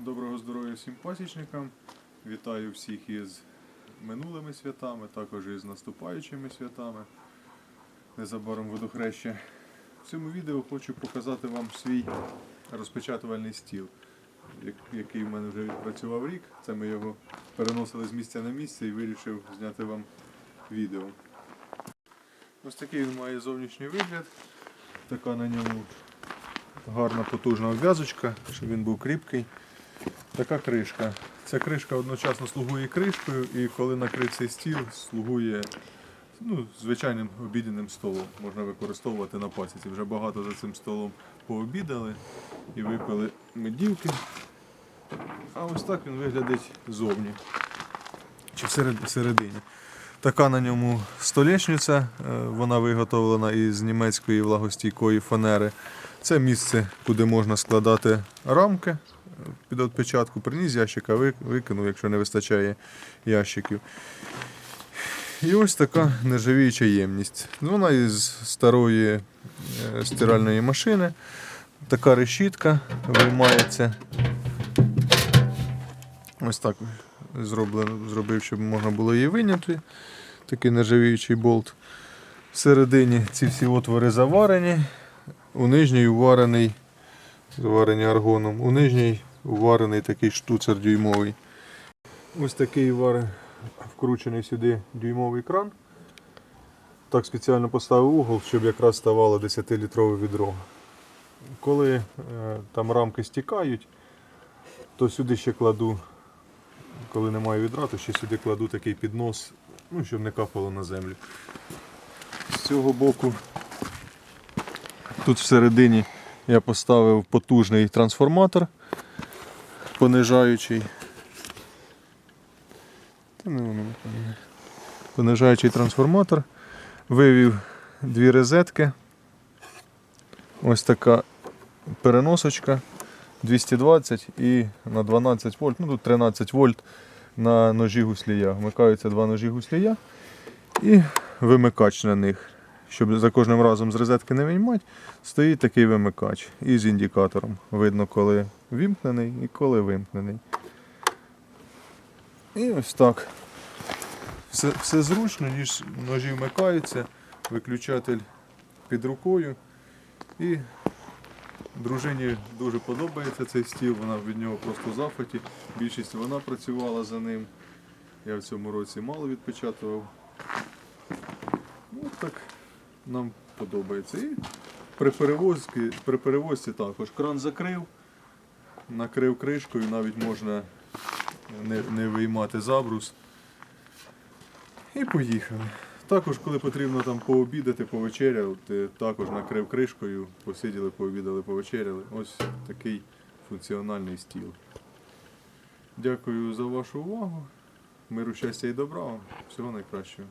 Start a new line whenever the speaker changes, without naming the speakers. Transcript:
Доброго здоров'я всім пасічникам. Вітаю всіх із минулими святами, також із наступаючими святами. Незабаром водохреща. В цьому відео хочу показати вам свій розпечатувальний стіл, який в мене вже відпрацював рік. Це ми його переносили з місця на місце і вирішив зняти вам відео. Ось такий він має зовнішній вигляд. Така на ньому гарна потужна обв'язочка, щоб він був кріпкий. Така кришка. Ця кришка одночасно слугує кришкою і коли накрив цей стіл, слугує ну, звичайним обідним столом. Можна використовувати на пасіці. Вже багато за цим столом пообідали і випили медівки. А ось так він виглядить зовні. Чи всеред- всередині. Така на ньому столешниця, е, вона виготовлена із німецької влагостійкої фанери. Це місце, куди можна складати рамки під відпечатку. Приніс ящика, викинув, якщо не вистачає ящиків. І ось така нержавіюча ємність. Вона із старої е, стиральної машини. Така решітка виймається. Ось так зроблено, зробив, щоб можна було її виняти. Такий нержавіючий болт. Всередині ці всі отвори заварені. У нижній уварений, заварені аргоном, у нижній уварений такий штуцер дюймовий. Ось такий вар... вкручений сюди дюймовий кран. Так спеціально поставив угол, щоб якраз ставало 10-літрове відро. Коли е, там рамки стікають, то сюди ще кладу, коли немає відра, то ще сюди кладу такий піднос, ну, щоб не капало на землю. З цього боку Тут всередині я поставив потужний трансформатор понижаючий. Напевне. Понижаючий трансформатор. Вивів дві розетки. Ось така переносочка 220 і на 12 вольт, ну тут 13 вольт на ножі гуслія. Вмикаються два ножі гуслія і вимикач на них. Щоб за кожним разом з розетки не виймати, стоїть такий вимикач із індикатором. Видно, коли вімкнений і коли вимкнений. І ось так. Все, все зручно, ніж ножі вмикаються, виключатель під рукою. І дружині дуже подобається цей стіл, вона від нього просто в захваті. Більшість вона працювала за ним. Я в цьому році мало відпечатував. Ось так нам подобається. І при перевозці, при перевозці також кран закрив, накрив кришкою, навіть можна не, не виймати забрус. І поїхали. Також, коли потрібно там пообідати, повечеряти, також накрив кришкою, посиділи, пообідали, повечеряли. Ось такий функціональний стіл. Дякую за вашу увагу. Миру, щастя і добра вам. Всього найкращого.